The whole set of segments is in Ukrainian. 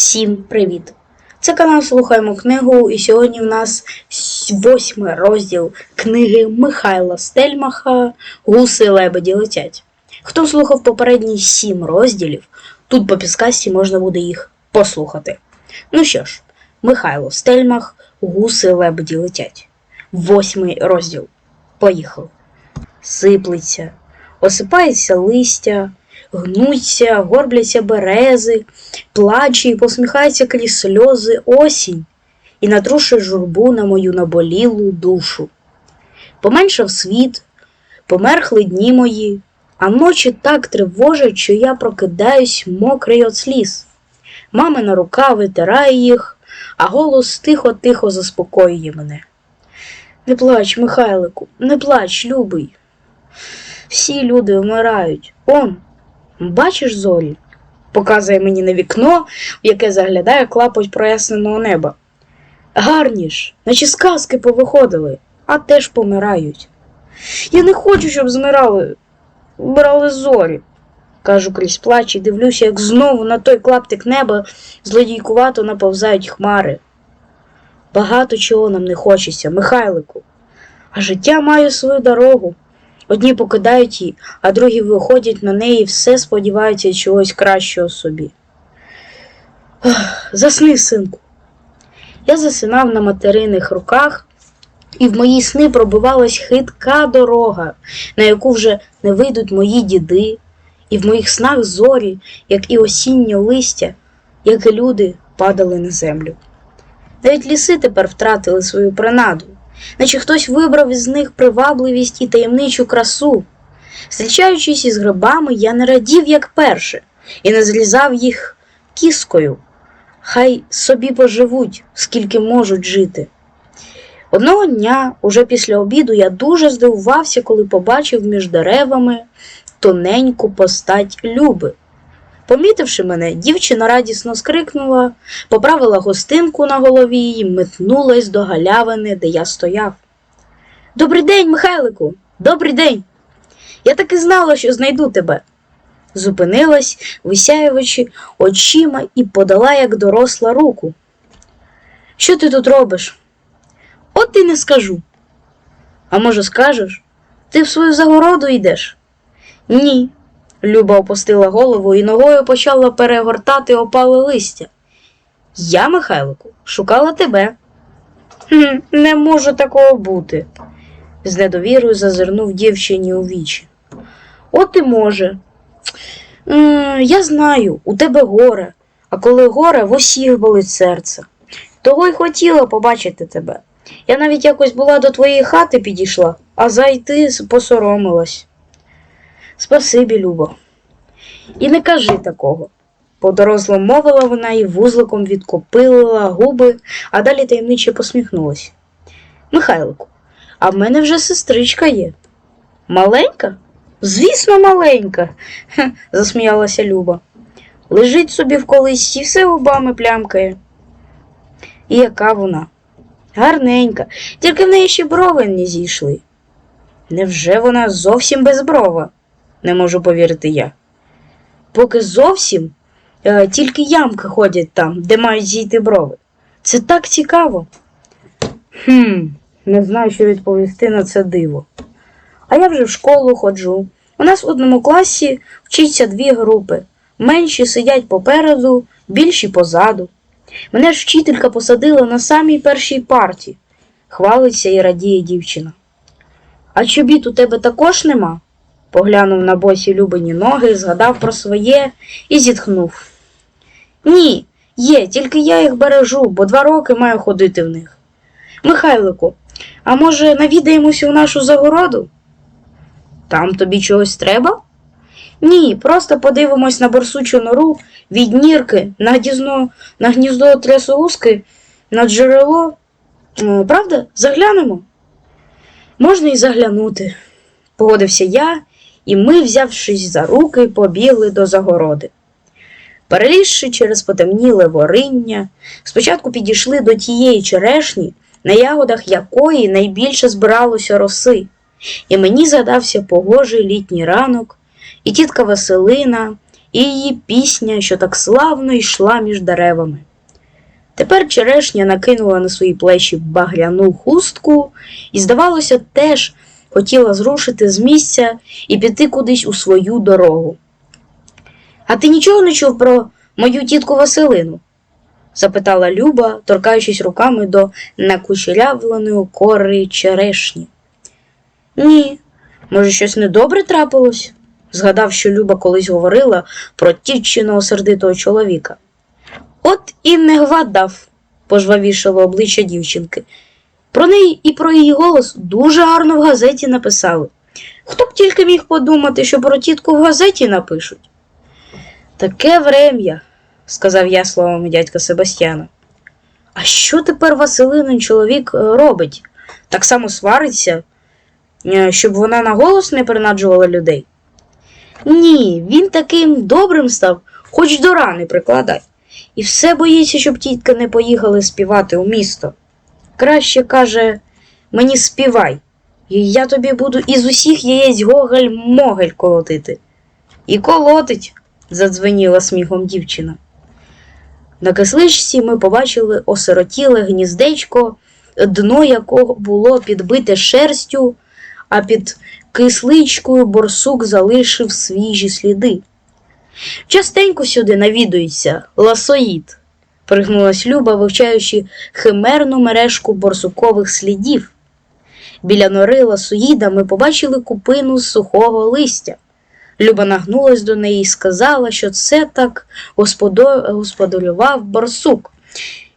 Всім привіт! Це канал Слухаємо книгу, і сьогодні в нас восьмий розділ книги Михайла Стельмаха Гуси лебеді летять. Хто слухав попередні сім розділів, тут по підсказці можна буде їх послухати. Ну що ж, Михайло Стельмах Гуси лебеді летять. Восьмий розділ. Поїхали. Сиплеться, осипається листя, гнуться, горбляться берези, плаче і посміхається крізь сльози осінь і натрушує журбу на мою наболілу душу. Поменшав світ, померхли дні мої, а ночі так тривожать, що я прокидаюсь мокрий от сліз. Мамина рука витирає їх, а голос тихо-тихо заспокоює мене. Не плач, Михайлику, не плач, любий. Всі люди вмирають. Он, бачиш зорі? Показує мені на вікно, в яке заглядає клапоть проясненого неба. Гарні ж, наче сказки повиходили, а теж помирають. Я не хочу, щоб змирали, вмирали зорі. Кажу крізь плач і дивлюся, як знову на той клаптик неба злодійкувато наповзають хмари. Багато чого нам не хочеться, Михайлику. А життя має свою дорогу. Одні покидають її, а другі виходять на неї і все сподіваються чогось кращого собі. Засни, синку. Я засинав на материних руках, і в мої сни пробивалась хитка дорога, на яку вже не вийдуть мої діди, і в моїх снах зорі, як і осіннє листя, як і люди падали на землю. Навіть ліси тепер втратили свою принаду, наче хтось вибрав із них привабливість і таємничу красу. Зустрічаючись із грибами, я не радів, як перше, і не злізав їх кіскою. Хай собі поживуть, скільки можуть жити. Одного дня, уже після обіду, я дуже здивувався, коли побачив між деревами тоненьку постать Люби. Помітивши мене, дівчина радісно скрикнула, поправила гостинку на голові і метнулась до галявини, де я стояв. Добрий день, Михайлику! Добрий день! Я так і знала, що знайду тебе. Зупинилась, висяюючи очима, і подала, як доросла руку. Що ти тут робиш? От і не скажу. А може, скажеш? Ти в свою загороду йдеш? Ні. Люба опустила голову і ногою почала перегортати опале листя. Я, Михайлику, шукала тебе. «Хм, Не може такого бути, з недовірою зазирнув дівчині у вічі. От і може. Я знаю, у тебе горе, а коли горе, в усіх болить серце. Того й хотіла побачити тебе. Я навіть якось була до твоєї хати підійшла, а зайти посоромилась. Спасибі, Любо. І не кажи такого. Подоросло мовила вона і вузликом відкопилила губи, а далі таємниче посміхнулась. Михайлику, а в мене вже сестричка є. Маленька? Звісно, маленька, хе, засміялася Люба. Лежить собі в колисці, все губами плямкає. І яка вона? Гарненька, тільки в неї ще брови не зійшли. Невже вона зовсім безброва? Не можу повірити я. Поки зовсім е, тільки ямки ходять там, де мають зійти брови. Це так цікаво. Хм, не знаю, що відповісти на це диво. А я вже в школу ходжу. У нас в одному класі вчиться дві групи. Менші сидять попереду, більші позаду. Мене ж вчителька посадила на самій першій парті. Хвалиться і радіє дівчина. А чобіт у тебе також нема? Поглянув на босі любині ноги, згадав про своє і зітхнув. Ні, є, тільки я їх бережу, бо два роки маю ходити в них. Михайлику, а може навідаємося у нашу загороду? Там тобі чогось треба? Ні, просто подивимось на борсучу нору від нірки на гніздо, на гніздо трясоуски, на джерело. Е, Правда? Заглянемо? Можна і заглянути, погодився я, і ми, взявшись за руки, побігли до загороди. Перелізши через потемніле вориння, спочатку підійшли до тієї черешні, на ягодах якої найбільше збиралося роси, і мені задався погожий літній ранок, і тітка Василина, і її пісня, що так славно йшла між деревами. Тепер черешня накинула на свої плечі багряну хустку і, здавалося, теж хотіла зрушити з місця і піти кудись у свою дорогу. А ти нічого не чув про мою тітку Василину? запитала Люба, торкаючись руками до накучерявленої кори черешні. Ні, може, щось недобре трапилось? Згадав, що Люба колись говорила про тітчиного сердитого чоловіка. От і не вгадав, пожвавішало обличчя дівчинки. Про неї і про її голос дуже гарно в газеті написали. Хто б тільки міг подумати, що про тітку в газеті напишуть? Таке врем'я, сказав я словами дядька Себастьяна. А що тепер Василинин чоловік е, робить? Так само свариться, е, щоб вона на голос не принаджувала людей? Ні, він таким добрим став, хоч до рани прикладай. І все боїться, щоб тітка не поїхали співати у місто. Краще каже, мені співай, і я тобі буду із усіх яєць гоголь-могель колотити. І колотить, задзвеніла сміхом дівчина. На кисличці ми побачили осиротіле гніздечко, дно якого було підбите шерстю, а під кисличкою борсук залишив свіжі сліди. Частенько сюди навідується ласоїд, пригнулась Люба, вивчаючи химерну мережку борсукових слідів. Біля нори ласоїда ми побачили купину сухого листя. Люба нагнулась до неї і сказала, що це так господарював борсук.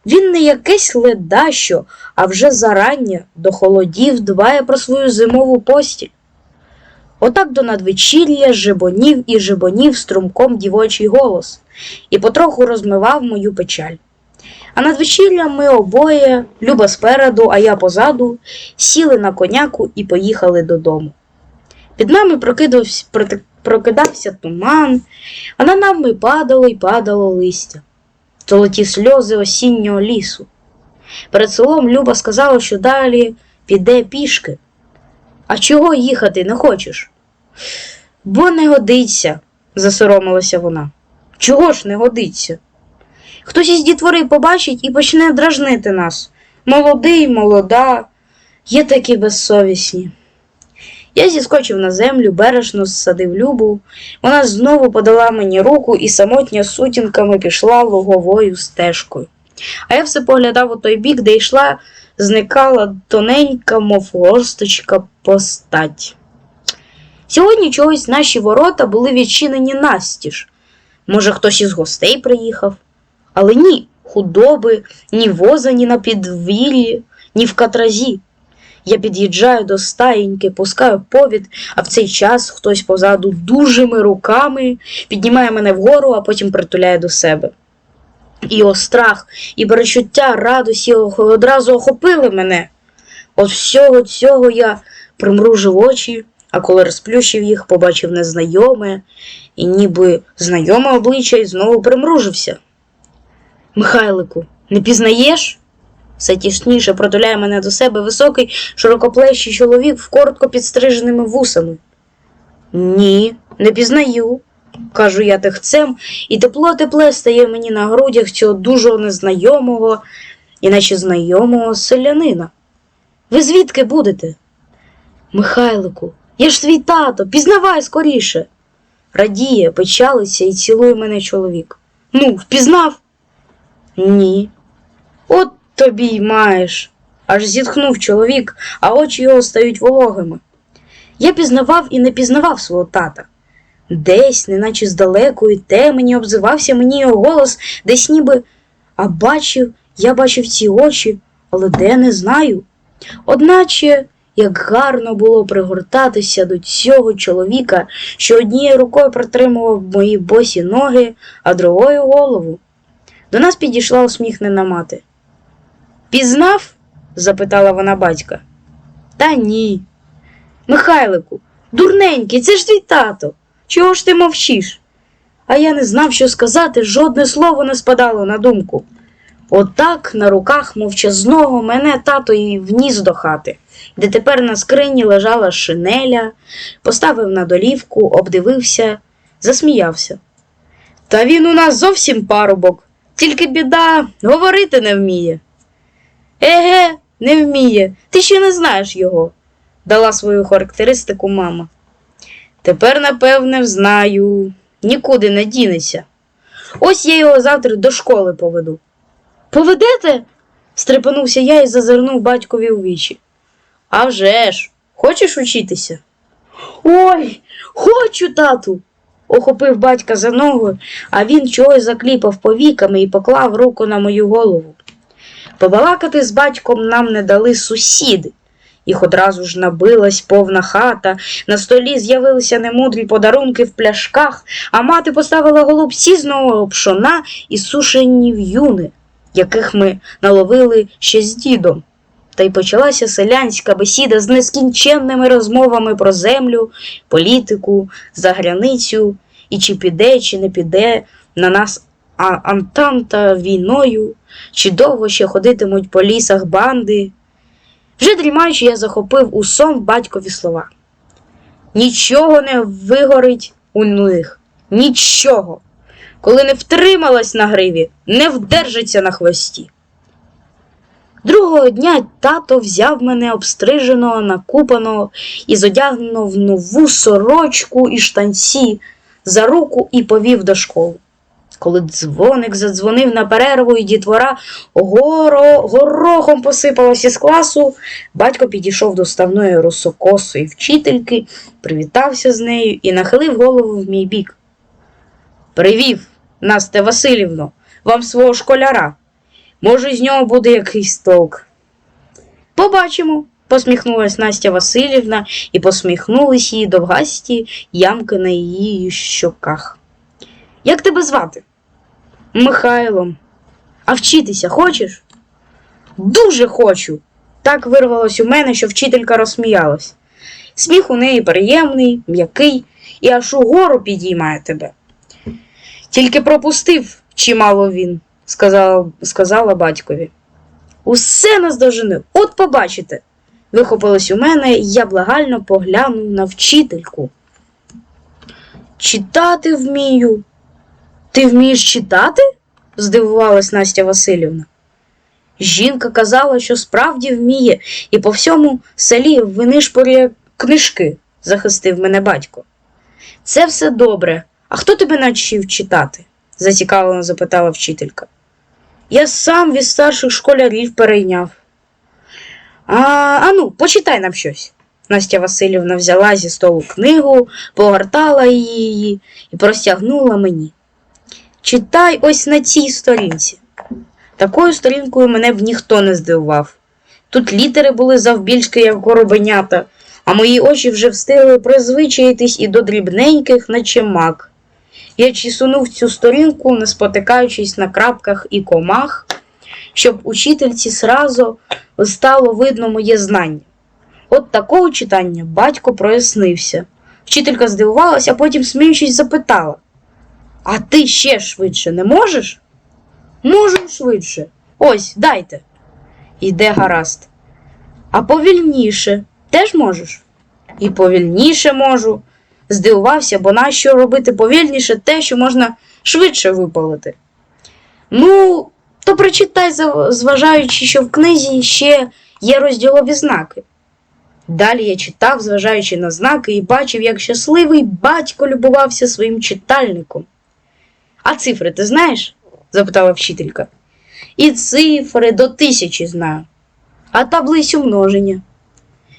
Він не якесь ледащо, а вже зарання до холодів дбає про свою зимову постіль. Отак до надвечір'я жебонів і жебонів струмком дівочий голос, і потроху розмивав мою печаль. А надвечір'я ми обоє, Люба спереду, а я позаду, сіли на коняку і поїхали додому. Під нами прокидався, прокидався туман, а на нами падало й падало листя, золоті сльози осіннього лісу. Перед селом Люба сказала, що далі піде пішки. А чого їхати не хочеш? Бо не годиться, засоромилася вона. Чого ж не годиться? Хтось із дітвори побачить і почне дражнити нас. Молодий, молода, є такі безсовісні. Я зіскочив на землю, бережно зсадив Любу. Вона знову подала мені руку і самотня сутінками пішла луговою стежкою. А я все поглядав у той бік, де йшла, зникала тоненька, мов горсточка постать. Сьогодні чогось наші ворота були відчинені настіж. Може, хтось із гостей приїхав? Але ні худоби, ні воза, ні на підвіллі, ні в катразі. Я під'їжджаю до стаєньки, пускаю повід, а в цей час хтось позаду дужими руками піднімає мене вгору, а потім притуляє до себе. І о страх, і перечуття радості одразу охопили мене. От всього цього я примружив очі, а коли розплющив їх, побачив незнайоме, і ніби знайоме обличчя і знову примружився. Михайлику, не пізнаєш? Все тісніше протуляє мене до себе високий, широкоплещий чоловік в коротко підстриженими вусами. Ні, не пізнаю, кажу я тихцем, і тепло тепле стає мені на грудях цього дуже незнайомого, іначе знайомого селянина. Ви звідки будете? Михайлику, я ж твій тато, пізнавай скоріше. Радіє, печалиться і цілує мене чоловік. Ну, впізнав? Ні. От тобі й маєш. Аж зітхнув чоловік, а очі його стають вологими. Я пізнавав і не пізнавав свого тата. Десь, неначе здалеку і темені, обзивався мені його голос, десь ніби, а бачив, я бачив ці очі, але де не знаю. Одначе, як гарно було пригортатися до цього чоловіка, що однією рукою протримував мої босі ноги, а другою голову. До нас підійшла усміхнена мати. Пізнав? запитала вона батька. Та ні. Михайлику, дурненький, це ж твій тато. Чого ж ти мовчиш? А я не знав, що сказати, жодне слово не спадало на думку. Отак на руках мовчазного мене тато і вніс до хати, де тепер на скрині лежала шинеля, поставив на долівку, обдивився, засміявся. Та він у нас зовсім парубок, тільки біда говорити не вміє. Еге, не вміє, ти ще не знаєш його, дала свою характеристику мама. Тепер, напевне, знаю, нікуди не дінеться. Ось я його завтра до школи поведу. Поведете? стрепенувся я і зазирнув батькові у вічі. «А вже ж, хочеш учитися? Ой, хочу, тату. Охопив батька за ногу, а він чогось закліпав повіками і поклав руку на мою голову. Побалакати з батьком нам не дали сусіди. Їх одразу ж набилась повна хата, на столі з'явилися немудрі подарунки в пляшках, а мати поставила голубці з нового пшона і сушені в'юни, яких ми наловили ще з дідом. Та й почалася селянська бесіда з нескінченними розмовами про землю, політику, заграницю, і чи піде, чи не піде на нас а- Антанта війною, чи довго ще ходитимуть по лісах банди. Вже дрімаючи, я захопив у сон батькові слова. Нічого не вигорить у них. Нічого. Коли не втрималась на гриві, не вдержиться на хвості. Другого дня тато взяв мене обстриженого, накупаного і зодягненого в нову сорочку і штанці за руку і повів до школи. Коли дзвоник задзвонив на перерву, і дітвора горо, горохом посипалась із класу, батько підійшов до ставної русокосої вчительки, привітався з нею і нахилив голову в мій бік. Привів, Насте Васильівно, вам свого школяра. Може, з нього буде якийсь толк. Побачимо, посміхнулась Настя Васильівна і посміхнулись її довгасті ямки на її щоках. Як тебе звати? Михайлом. А вчитися хочеш? Дуже хочу. Так вирвалось у мене, що вчителька розсміялась. Сміх у неї приємний, м'який і аж угору підіймає тебе. Тільки пропустив чимало він, сказала, сказала батькові. Усе наздоженив, от побачите. Вихопилось у мене, я благально поглянув на вчительку. Читати вмію. Ти вмієш читати? здивувалась Настя Васильівна. Жінка казала, що справді вміє, і по всьому селі винишпорює книжки, захистив мене батько. Це все добре. А хто тебе навчив читати? зацікавлено запитала вчителька. Я сам від старших школярів перейняв. А, ану, почитай нам щось. Настя Васильівна взяла зі столу книгу, погортала її і простягнула мені. Читай ось на цій сторінці. Такою сторінкою мене б ніхто не здивував. Тут літери були завбільшки, як горобенята, а мої очі вже встигли призвичаїтись і до дрібненьких, наче мак. Я чісунув цю сторінку, не спотикаючись на крапках і комах, щоб учительці сразу стало видно моє знання. От такого читання батько прояснився. Вчителька здивувалася, а потім, сміючись, запитала: А ти ще швидше не можеш? Можу швидше. Ось, дайте. Іде гаразд. А повільніше теж можеш? І повільніше можу. Здивувався, бо нащо робити повільніше те, що можна швидше випалити. Ну, то прочитай, зважаючи, що в книзі ще є розділові знаки. Далі я читав, зважаючи на знаки, і бачив, як щасливий батько любувався своїм читальником. А цифри ти знаєш? запитала вчителька. І цифри до тисячі знаю. А таблицю множення.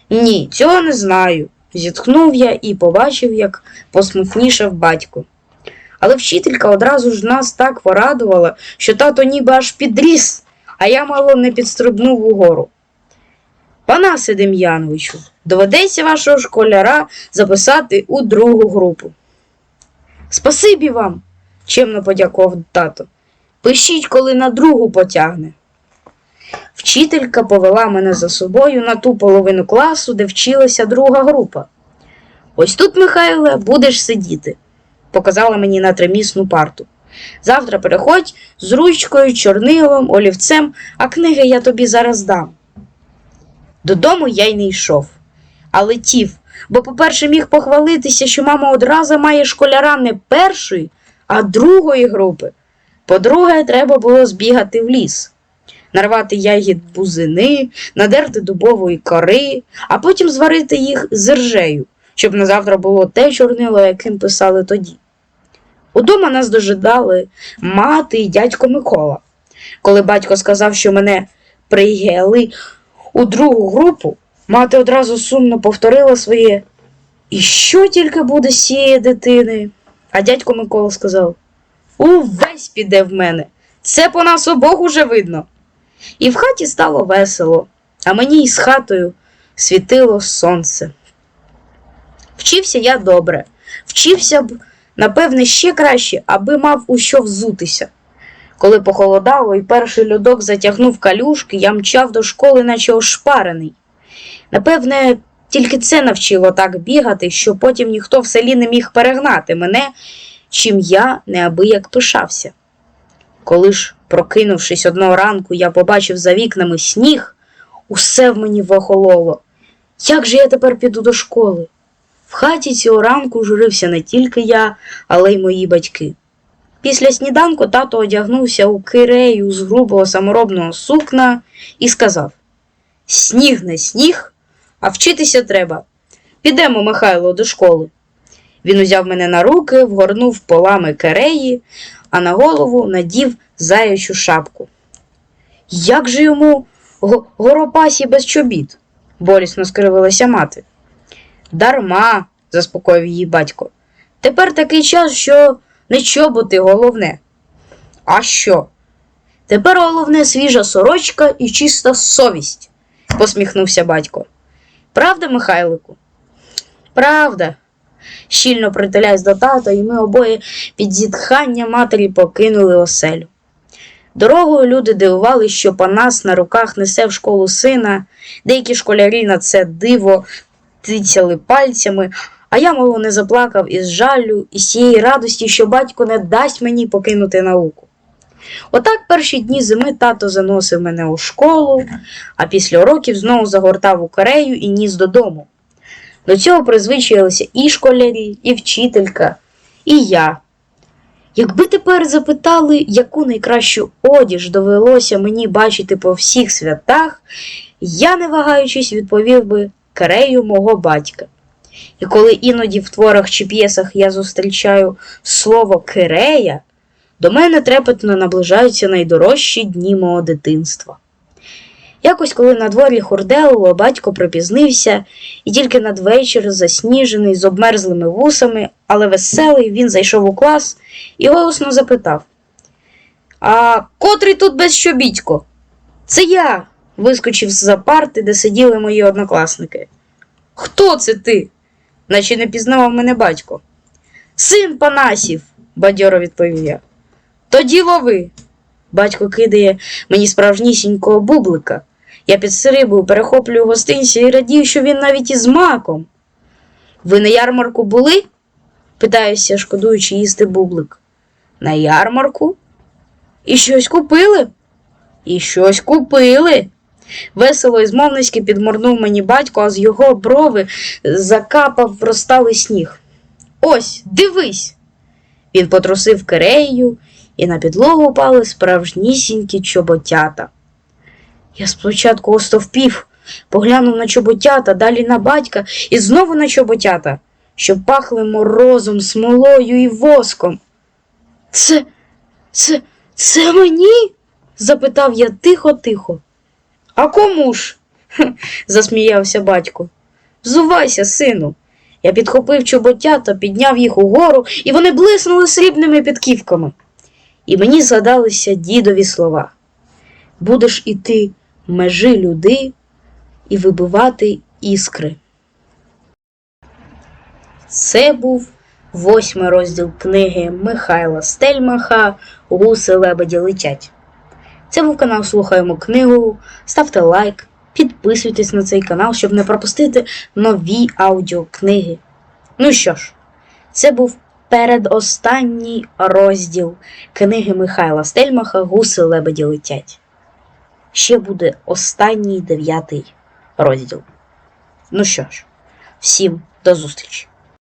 Ні, цього не знаю. Зітхнув я і побачив, як посмутнішав батько. Але вчителька одразу ж нас так порадувала, що тато ніби аж підріс, а я мало не підстрибнув угору. Панасе Дем'яновичу, доведеться вашого школяра записати у другу групу. Спасибі вам, чемно подякував тато. Пишіть, коли на другу потягне. Вчителька повела мене за собою на ту половину класу, де вчилася друга група. Ось тут, Михайле, будеш сидіти, показала мені на тримісну парту. Завтра переходь з ручкою, чорнилом, олівцем, а книги я тобі зараз дам. Додому я й не йшов, а летів, бо, по-перше, міг похвалитися, що мама одразу має школяра не першої, А другої групи, по-друге, треба було збігати в ліс, нарвати ягід бузини, надерти дубової кори, а потім зварити їх з ржею, щоб на завтра було те чорнило, яким писали тоді. Удома нас дожидали мати і дядько Микола. Коли батько сказав, що мене прийняли у другу групу, мати одразу сумно повторила своє І що тільки буде з цієї дитини? А дядько Микола сказав Увесь піде в мене. Це по нас обох уже видно. І в хаті стало весело, а мені із хатою світило сонце. Вчився я добре, вчився б, напевне, ще краще, аби мав у що взутися. Коли похолодало і перший льодок затягнув калюшки, я мчав до школи, наче ошпарений. Напевне, тільки це навчило так бігати, що потім ніхто в селі не міг перегнати мене, чим я неабияк пишався. Коли ж, прокинувшись одного ранку, я побачив за вікнами сніг, усе в мені вохололо. Як же я тепер піду до школи? В хаті цього ранку журився не тільки я, але й мої батьки. Після сніданку тато одягнувся у кирею з грубого саморобного сукна і сказав: Сніг не сніг, а вчитися треба. Підемо, Михайло, до школи. Він узяв мене на руки, вгорнув полами киреї, а на голову надів заячу шапку. Як же йому горопасі без чобіт? болісно скривилася мати. Дарма, заспокоїв її батько. Тепер такий час, що не чоботи головне. А що? Тепер головне свіжа сорочка і чиста совість, посміхнувся батько. Правда, Михайлику? Правда. Щільно притуляюсь до тата, і ми обоє під зітхання матері покинули оселю. Дорогою люди дивували, що Панас на руках несе в школу сина, деякі школярі на це диво тицяли пальцями, а я мало не заплакав із жалю і з цієї радості, що батько не дасть мені покинути науку. Отак перші дні зими тато заносив мене у школу, а після уроків знову загортав у карею і ніс додому. До цього призвичаїлися і школярі, і вчителька, і я. Якби тепер запитали, яку найкращу одіж довелося мені бачити по всіх святах, я, не вагаючись, відповів би карею мого батька. І коли іноді в творах чи п'єсах я зустрічаю слово кирея, до мене трепетно наближаються найдорожчі дні мого дитинства. Якось, коли на дворі хурделило, батько припізнився, і тільки надвечір, засніжений, з обмерзлими вусами, але веселий, він зайшов у клас і голосно запитав: А котрий тут без щобітько? Це я. вискочив з-за парти, де сиділи мої однокласники. Хто це ти? наче не пізнавав мене батько. Син Панасів, бадьоро відповів я. Тоді лови. Батько кидає мені справжнісінького бублика. Я підстрибую, перехоплюю гостинця і радію, що він навіть із маком. Ви на ярмарку були? питаюся, шкодуючи їсти бублик. На ярмарку? І щось купили? І щось купили. Весело і змовницьки підморнув мені батько, а з його брови закапав розталий сніг. Ось, дивись. Він потрусив кирею, і на підлогу упали справжнісінькі чоботята. Я спочатку остовпів, поглянув на чоботята, далі на батька і знову на чоботята, що пахли морозом, смолою і воском. Це, це, це мені? запитав я тихо-тихо. А кому ж? Засміявся батько. Взувайся, сину. Я підхопив чоботята, підняв їх угору, і вони блиснули срібними підківками. І мені згадалися дідові слова. Будеш іти межі люди і вибивати іскри. Це був восьмий розділ книги Михайла Стельмаха Гуси лебеді летять. Це був канал Слухаємо книгу. Ставте лайк, підписуйтесь на цей канал, щоб не пропустити нові аудіокниги. Ну що ж, це був передостанній розділ книги Михайла Стельмаха Гуси лебеді летять. Ще буде останній дев'ятий розділ. Ну що ж, всім до зустрічі!